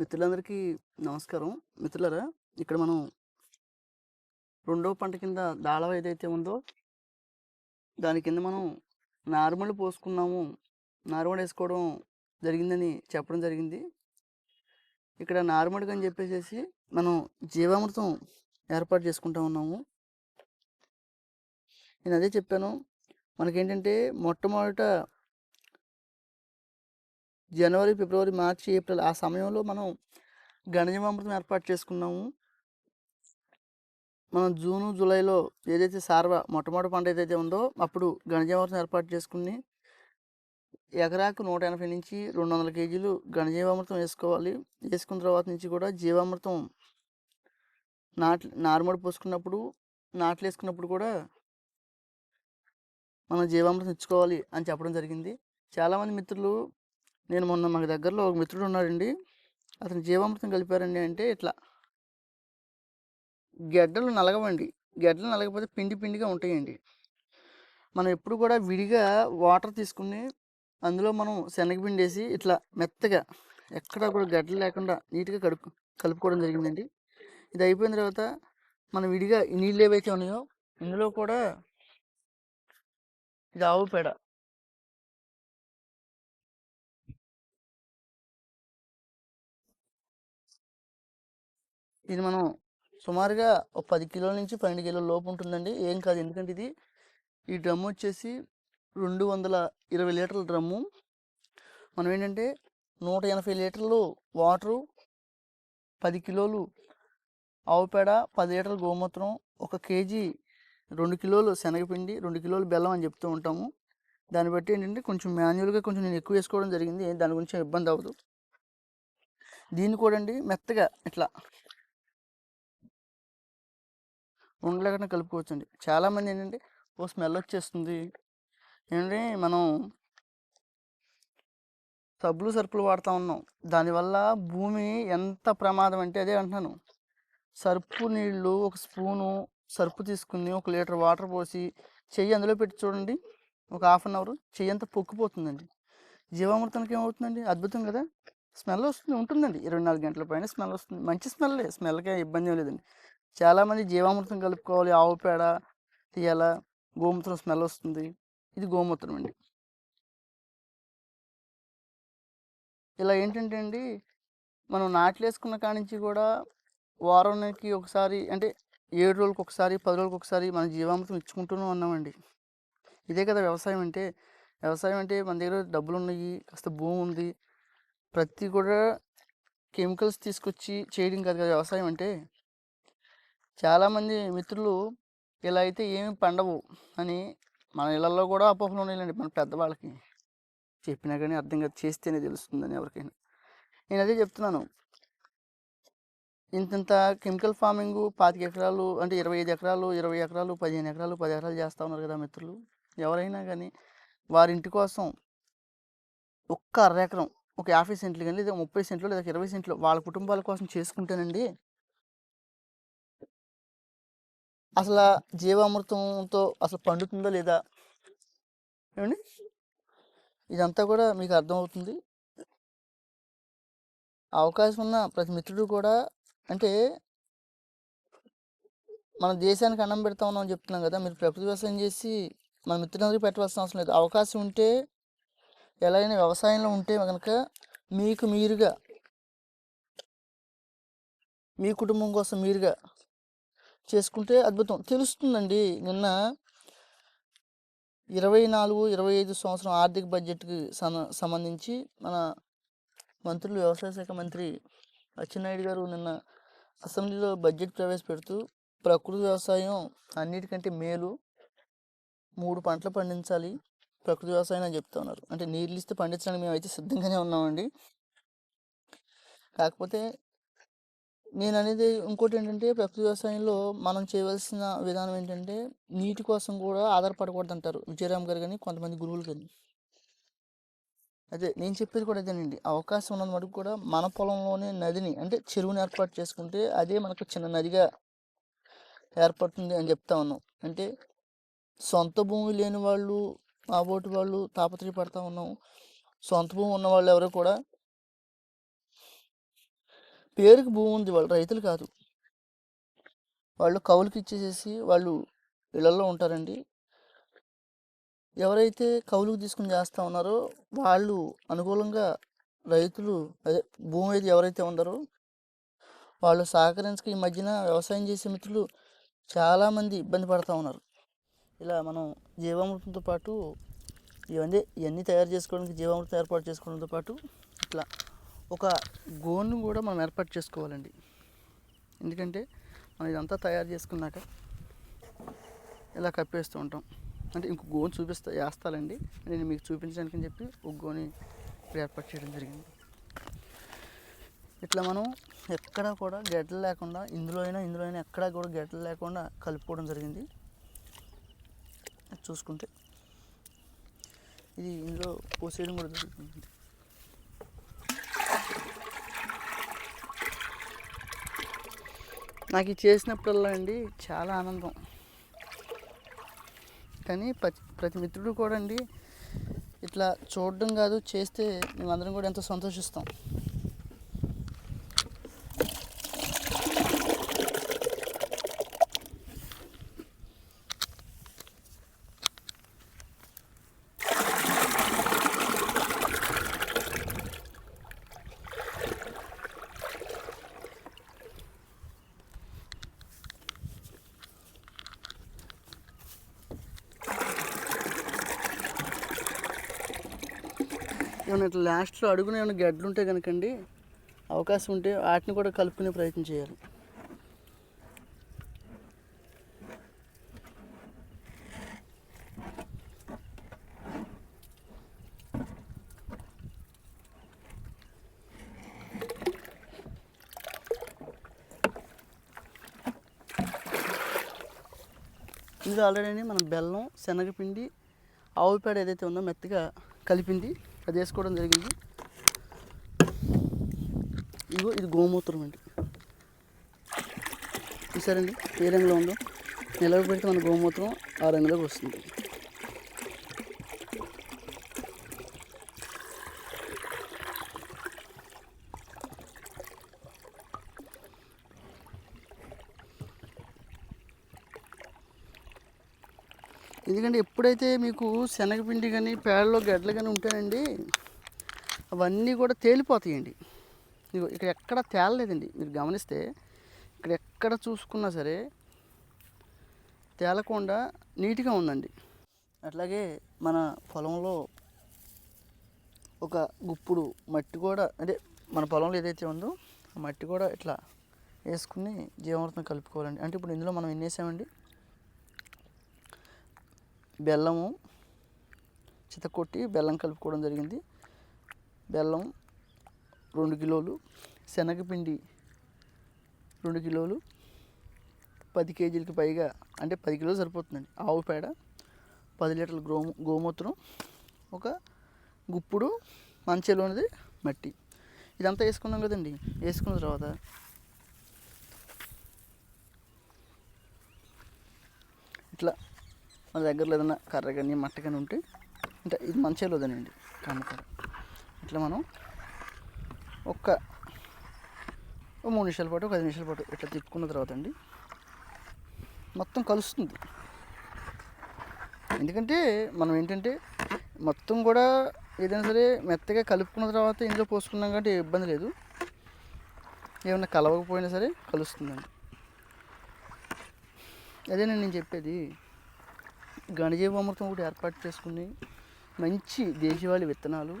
మిత్రులందరికీ నమస్కారం. మిత్రులరా ఇక్కడ మనం రెండవ పంట కింద దాళవ ఏదైతే ఉందో దాని కింద మనం నార్మల్ పోసుకున్నాము. నార్మల్ వేసుకోవడం జరిగిందని చెప్పడం జరిగింది. ఇక్కడ నార్మల్గా అని చెప్పేసి మనం జీవామృతం ఏర్పాటు చేసుకుంటా ఉన్నాము. నేను అదే చెప్పాను. మనకేంటంటే మొట్టమొదట జనవరి ఫిబ్రవరి మార్చి ఏప్రిల్ ఆ సమయంలో మనం గణజీవామృతం ఏర్పాటు చేసుకున్నాము. మనం జూను జూలైలో ఏదైతే సార్వ మొట్టమొదటి పంట ఏదైతే ఉందో అప్పుడు గణజీవామృతం ఏర్పాటు చేసుకుని ఎకరాకు నూట ఎనభై నుంచి రెండు వందల కేజీలు గణజీవామృతం వేసుకోవాలి. వేసుకున్న తర్వాత నుంచి కూడా జీవామృతం నాట్లు నారుమడి పోసుకున్నప్పుడు నాట్లు వేసుకున్నప్పుడు కూడా మనం జీవామృతం ఇచ్చుకోవాలి అని చెప్పడం జరిగింది. చాలామంది మిత్రులు నేను మొన్న మాకు దగ్గరలో ఒక మిత్రుడు ఉన్నాడండి. అతను జీవామృతం కలిపారండి అంటే ఇట్లా. గెడ్డలు నలగవండి. గెడ్డలు నలగకపోతే పిండి పిండిగా ఉంటాయండి. మనం ఎప్పుడు కూడా విడిగా వాటర్ తీసుకుని అందులో మనం శనగపిండి వేసి ఇట్లా మెత్తగా ఎక్కడ కూడా గడ్డలు లేకుండా నీట్గా కడుపు కలుపుకోవడం జరిగిందండి. ఇది అయిపోయిన తర్వాత మనం విడిగా నీళ్ళు ఏవైతే ఉన్నాయో ఇందులో కూడా ఇది ఆవు పేడ ఇది మనం సుమారుగా ఒక పది కిలోల నుంచి పన్నెండు కిలోల లోపు ఉంటుందండి. ఏం కాదు. ఎందుకంటే ఇది ఈ డ్రమ్ వచ్చేసి రెండు వందల ఇరవై లీటర్ల డ్రమ్ము మనం ఏంటంటే నూట ఎనభై లీటర్లు వాటరు పది కిలోలు ఆవు పేడ పది లీటర్ల గోమూత్రం ఒక కేజీ రెండు కిలోలు శనగపిండి రెండు కిలోలు బెల్లం అని చెప్తూ ఉంటాము. దాన్ని బట్టి ఏంటంటే కొంచెం మాన్యువల్గా కొంచెం నేను ఎక్కువ వేసుకోవడం జరిగింది. దాని గురించి ఇబ్బంది అవ్వదు. దీన్ని కూడా అండి మెత్తగా ఇట్లా ఉండలేకుండా కలుపుకోవచ్చండి. చాలామంది ఏంటంటే ఓ స్మెల్ వచ్చేస్తుంది ఏంటంటే మనం సబ్బులు సరుపులు వాడుతూ ఉన్నాం. దానివల్ల భూమి ఎంత ప్రమాదం అంటే అదే అంటున్నాను. సర్పు నీళ్ళు ఒక స్పూను సర్పు తీసుకుని ఒక లీటర్ వాటర్ పోసి చెయ్యి అందులో పెట్టి చూడండి ఒక హాఫ్ అన్ అవర్ చెయ్యి అంతా పొక్కుపోతుందండి. జీవామృతానికి ఏమవుతుందండి? అద్భుతం కదా! స్మెల్ వస్తుంది ఉంటుందండి. ఇరవై నాలుగు గంటల పైన స్మెల్ వస్తుంది. మంచి స్మెల్ స్మెల్కే ఇబ్బంది లేదండి. చాలామంది జీవామృతం కలుపుకోవాలి ఆవు పేడ తీయాలా గోమూత్రం స్మెల్ వస్తుంది. ఇది గోమూత్రం అండి. ఇలా ఏంటంటే అండి మనం నాట్లు వేసుకున్న నుంచి కూడా వారానికి ఒకసారి అంటే ఏడు రోజులకు ఒకసారి పది రోజులకు ఒకసారి మన జీవామృతం ఇచ్చుకుంటూనే ఉన్నామండి. ఇదే కదా వ్యవసాయం అంటే. వ్యవసాయం అంటే మన దగ్గర డబ్బులు ఉన్నాయి కాస్త భూమి ఉంది. ప్రతి కూడా కెమికల్స్ తీసుకొచ్చి చేయడం కాదు కదా వ్యవసాయం అంటే. చాలామంది మిత్రులు ఇలా అయితే ఏమి పండవు అని మన ఇళ్ళల్లో కూడా అపోహలు ఉన్నాయండి మన పెద్దవాళ్ళకి. చెప్పినా కానీ అర్థం కాదు చేస్తేనే తెలుస్తుందని ఎవరికైనా. నేను అదే చెప్తున్నాను. ఇంతంత కెమికల్ ఫార్మింగ్ పాతిక ఎకరాలు అంటే ఇరవై ఐదు ఎకరాలు ఇరవై ఎకరాలు పదిహేను ఎకరాలు పది ఎకరాలు చేస్తూ ఉన్నారు కదా మిత్రులు. ఎవరైనా కానీ వారి ఇంటి కోసం ఒక్క అర ఎకరం ఒక యాభై సెంట్లు కానీ లేదా ముప్పై సెంట్లు లేదా ఇరవై సెంట్లు వాళ్ళ కుటుంబాల కోసం చేసుకుంటేనండి అసలు జీవామృతంతో అసలు పండుతుందా లేదా? ఏమండి? ఇదంతా కూడా మీకు అర్థమవుతుంది. అవకాశం ఉన్న ప్రతి మిత్రుడు కూడా అంటే మన దేశానికి అన్నం పెడతా ఉన్నామని చెప్తున్నాం కదా మీరు ప్రకృతి వ్యవసాయం చేసి మన మిత్రులందరికీ పెట్టవలసిన అవసరం లేదు. అవకాశం ఉంటే ఎలాగైనా వ్యవసాయంలో ఉంటే కనుక మీకు మీరుగా మీ కుటుంబం కోసం మీరుగా చేసుకుంటే అద్భుతం. తెలుస్తుందండి. నిన్న ఇరవై నాలుగు ఇరవై ఐదు సంవత్సరం ఆర్థిక బడ్జెట్కి సం సంబంధించి మన మంత్రులు వ్యవసాయ శాఖ మంత్రి అచ్చెన్నాయుడు గారు నిన్న అసెంబ్లీలో బడ్జెట్ ప్రవేశపెడుతూ ప్రకృతి వ్యవసాయం అన్నిటికంటే మేలు మూడు పంటలు పండించాలి ప్రకృతి వ్యవసాయం అని చెప్తా ఉన్నారు. అంటే నీళ్ళు ఇస్తే పండించడానికి మేమైతే సిద్ధంగానే ఉన్నామండి. కాకపోతే నేను అనేది ఇంకోటి ఏంటంటే ప్రకృతి వ్యవసాయంలో మనం చేయవలసిన విధానం ఏంటంటే నీటి కోసం కూడా ఆధారపడకూడదు అంటారు విజయరామ్ గారు కానీ కొంతమంది గురువులు కానీ అదే నేను చెప్పేది కూడా అదేనండి అవకాశం ఉన్నది మటుకు కూడా మన పొలంలోనే నదిని అంటే చెరువుని ఏర్పాటు చేసుకుంటే అదే మనకు చిన్న నదిగా ఏర్పడుతుంది అని చెప్తా ఉన్నాం. అంటే సొంత భూమి లేని వాళ్ళు ఆబోటి వాళ్ళు తాపత్రయపడతా ఉన్నాం. సొంత భూమి ఉన్న వాళ్ళు ఎవరు కూడా పేరుకి భూమి ఉంది. వాళ్ళు రైతులు కాదు. వాళ్ళు కౌలుకి ఇచ్చేసేసి వాళ్ళు ఇళ్ళలో ఉంటారండి. ఎవరైతే కౌలుకు తీసుకుని చేస్తూ ఉన్నారో వాళ్ళు అనుకూలంగా రైతులు అదే భూమి అయితే ఎవరైతే ఉన్నారో వాళ్ళు సహకరించక ఈ మధ్యన వ్యవసాయం చేసే మిత్రులు చాలామంది ఇబ్బంది పడుతూ ఉన్నారు. ఇలా మనం జీవామృతంతో పాటు ఇవన్నీ ఇవన్నీ తయారు చేసుకోవడానికి జీవామృతం ఏర్పాటు చేసుకోవడంతో పాటు ఇట్లా ఒక గోను కూడా మనం ఏర్పాటు చేసుకోవాలండి. ఎందుకంటే మనం ఇదంతా తయారు చేసుకున్నాక ఇలా కప్పేస్తూ ఉంటాం. అంటే ఇంకో గోను చూపిస్తా వేస్తాలండి. నేను మీకు చూపించడానికి అని చెప్పి ఒక గోని ఇక్కడ ఏర్పాటు చేయడం జరిగింది. ఇట్లా మనం ఎక్కడా కూడా గడ్డలు లేకుండా ఇందులో అయినా ఇందులో అయినా ఎక్కడా కూడా గడ్డలు లేకుండా కలుపుకోవడం జరిగింది. చూసుకుంటే ఇది ఇందులో పోసేయడం కూడా జరుగుతుంది. నాకు ఇది చేసినప్పుడల్లా అండి చాలా ఆనందం. కానీ ప్రతి ప్రతి మిత్రుడు కూడా అండి ఇట్లా చూడడం కాదు చేస్తే మేమందరం కూడా ఎంతో సంతోషిస్తాం. ఏమైనా ఇట్లా లాస్ట్లో అడుగున ఏమైనా గడ్డలు ఉంటే కనుకండి అవకాశం ఉంటే వాటిని కూడా కలుపుకునే ప్రయత్నం చేయాలి. ఇది ఆల్రెడీ మనం బెల్లం శనగపిండి ఆవు పేడ ఏదైతే ఉందో మెత్తగా కలిపింది. అది వేసుకోవడం జరిగింది. ఇదిగో ఇది గోమూత్రం అండి. చూసారండి ఏ రంగులో ఉందో? నిలవ పెడితే మన గోమూత్రం ఆ రంగులోకి వస్తుంది. ఎందుకంటే ఎప్పుడైతే మీకు శనగపిండి కానీ పేడలో గడ్డలు కానీ ఉంటాయండి అవన్నీ కూడా తేలిపోతాయండి. ఇక్కడ ఎక్కడ తేలలేదండి. మీరు గమనిస్తే ఇక్కడ ఎక్కడ చూసుకున్నా సరే తేలకుండా నీట్గా ఉందండి. అట్లాగే మన పొలంలో ఒక గుప్పుడు మట్టి కూడా అంటే మన పొలంలో ఏదైతే ఉందో ఆ మట్టి కూడా ఇట్లా వేసుకుని జీవామృతం కలుపుకోవాలండి. అంటే ఇప్పుడు ఇందులో మనం ఎన్ని వేసామండి బెల్లము చితకొట్టి బెల్లం కలుపుకోవడం జరిగింది. బెల్లం రెండు కిలోలు శనగపిండి రెండు కిలోలు పది కేజీలకి పైగా అంటే పది కిలోలు సరిపోతుందండి. ఆవు పేడ పది లీటర్ల గోము గోమూత్రం ఒక గుప్పుడు మంచిలోనిది మట్టి. ఇదంతా వేసుకున్నాం కదండి. వేసుకున్న తర్వాత ఇట్లా మన దగ్గరలో ఏదైనా కర్ర కానీ మట్ట కానీ ఉంటే అంటే ఇది మంచిగా వదనండి కమ్మకర్ర ఇట్లా మనం ఒక్క మూడు నిమిషాల పాటు ఒక ఐదు నిమిషాల పాటు ఇట్లా తిప్పుకున్న తర్వాత అండి మొత్తం కలుస్తుంది. ఎందుకంటే మనం ఏంటంటే మొత్తం కూడా ఏదైనా సరే మెత్తగా కలుపుకున్న తర్వాత ఇందులో పోసుకున్నాం కాబట్టి ఇబ్బంది లేదు. ఏమన్నా కలవకపోయినా సరే కలుస్తుందండి. అదేనండి నేను చెప్పేది. ఘనజీవామృతం కూడా ఒకటి ఏర్పాటు చేసుకుని మంచి దేశవాళీ విత్తనాలు.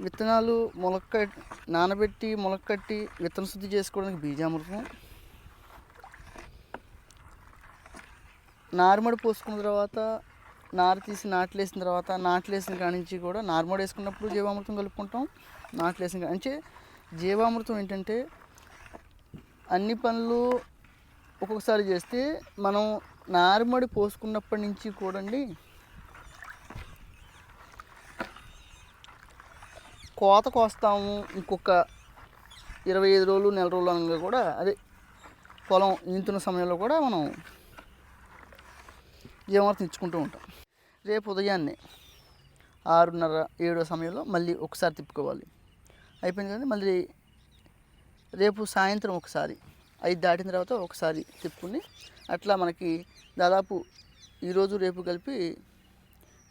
విత్తనాలు మొలక నానబెట్టి మొలకట్టి విత్తన శుద్ధి చేసుకోవడానికి బీజామృతం. నారుమడి పోసుకున్న తర్వాత నారు తీసి నాట్లు వేసిన తర్వాత నాట్లు వేసిన కాడి నుంచి కూడా నారుమడి వేసుకున్నప్పుడు జీవామృతం కలుపుకుంటాం. నాట్లు వేసిన జీవామృతం ఏంటంటే అన్ని పనులు ఒక్కొక్కసారి చేస్తే మనం నారుమడి పోసుకున్నప్పటి నుంచి కూడండి కోత కోస్తాము. ఇంకొక ఇరవై ఐదు రోజులు నెల రోజులు అనగా కూడా అదే పొలం ఈంతున్న సమయంలో కూడా మనం జీవామృతం ఇచ్చుకుంటూ ఉంటాం. రేపు ఉదయాన్నే ఆరున్నర ఏడో సమయంలో మళ్ళీ ఒకసారి తిప్పుకోవాలి. అయిపోయింది కానీ మళ్ళీ రేపు సాయంత్రం ఒకసారి. ఐదు దాటిన తర్వాత ఒకసారి తిప్పుకుని అట్లా మనకి దాదాపు ఈరోజు రేపు కలిపి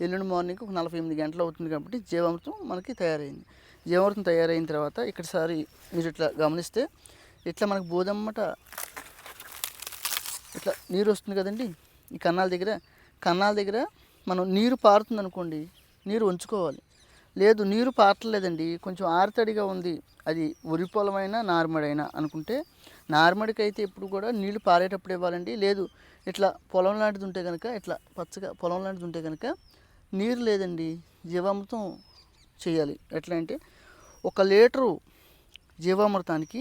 ఎల్లుండి మార్నింగ్ ఒక నలభై ఎనిమిది గంటలు అవుతుంది కాబట్టి జీవామృతం మనకి తయారైంది. జీవామృతం తయారైన తర్వాత ఇక్కడసారి మీరు ఇట్లా గమనిస్తే ఇట్లా మనకు బోధమ్మట ఇట్లా నీరు వస్తుంది కదండి. ఈ కన్నాల దగ్గర కన్నాల దగ్గర మనం నీరు పారుతుంది అనుకోండి నీరు ఉంచుకోవాలి లేదు నీరు పారట్లేదండి. కొంచెం ఆరితడిగా ఉంది. అది ఉరిపొలమైనా నార్మడైనా అనుకుంటే నార్మడికి అయితే ఎప్పుడు కూడా నీళ్ళు పారేటప్పుడు ఇవ్వాలండి. లేదు ఇట్లా పొలం లాంటిది ఉంటే కనుక ఇట్లా పచ్చగా పొలం లాంటిది ఉంటే కనుక నీరు లేదండి. జీవామృతం చేయాలి. ఎట్లా అంటే ఒక లీటరు జీవామృతానికి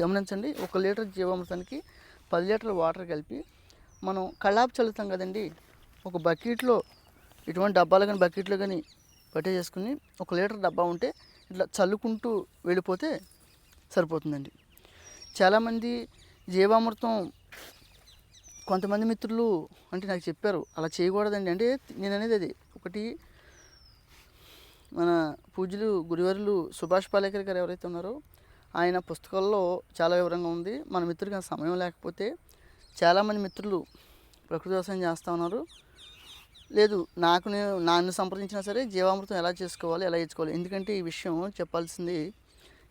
గమనించండి ఒక లీటర్ జీవామృతానికి పది లీటర్ల వాటర్ కలిపి మనం కళ్ళాపు చల్లుతాం కదండి. ఒక బకెట్లో ఇటువంటి డబ్బాలు కానీ బకెట్లో కానీ పట్టే చేసుకుని ఒక లీటర్ డబ్బా ఉంటే ఇట్లా చల్లుకుంటూ వెళ్ళిపోతే సరిపోతుందండి. చాలామంది జీవామృతం కొంతమంది మిత్రులు అంటే నాకు చెప్పారు అలా చేయకూడదండి. అంటే నేను అనేది అది. ఒకటి మన పూజలు గురువారులు సుభాష్ పాలేకర్ గారు ఎవరైతే ఉన్నారో ఆయన పుస్తకాల్లో చాలా వివరంగా ఉంది. మన మిత్రుడికి ఆ సమయం లేకపోతే చాలామంది మిత్రులు ప్రకృతి వ్యవసాయం చేస్తూ ఉన్నారు. లేదు నాకు నేను నన్ను సంప్రదించినా సరే జీవామృతం ఎలా చేసుకోవాలి ఎలా ఇచ్చుకోవాలి ఎందుకంటే ఈ విషయం చెప్పాల్సింది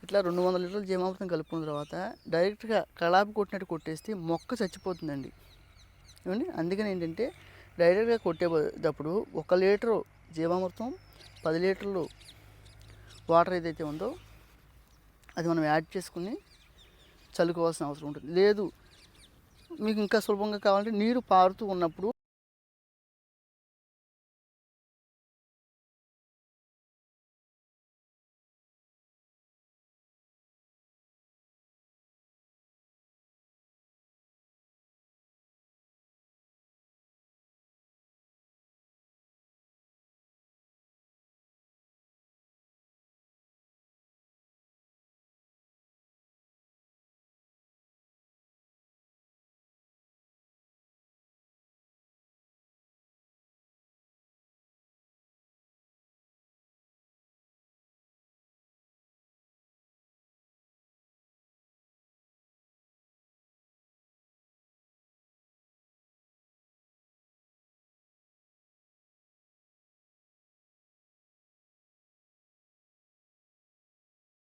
ఇట్లా రెండు వందల లీటర్ల జీవామృతం కలుపుకున్న తర్వాత డైరెక్ట్గా కళాపి కొట్టినట్టు కొట్టేస్తే మొక్క చచ్చిపోతుందండి. ఏమండి? అందుకని ఏంటంటే డైరెక్ట్గా కొట్టేటప్పుడు ఒక లీటరు జీవామృతం పది లీటర్లు వాటర్ ఏదైతే ఉందో అది మనం యాడ్ చేసుకుని చల్లుకోవాల్సిన అవసరం ఉంటుంది. లేదు మీకు ఇంకా సులభంగా కావాలంటే నీరు పారుతూ ఉన్నప్పుడు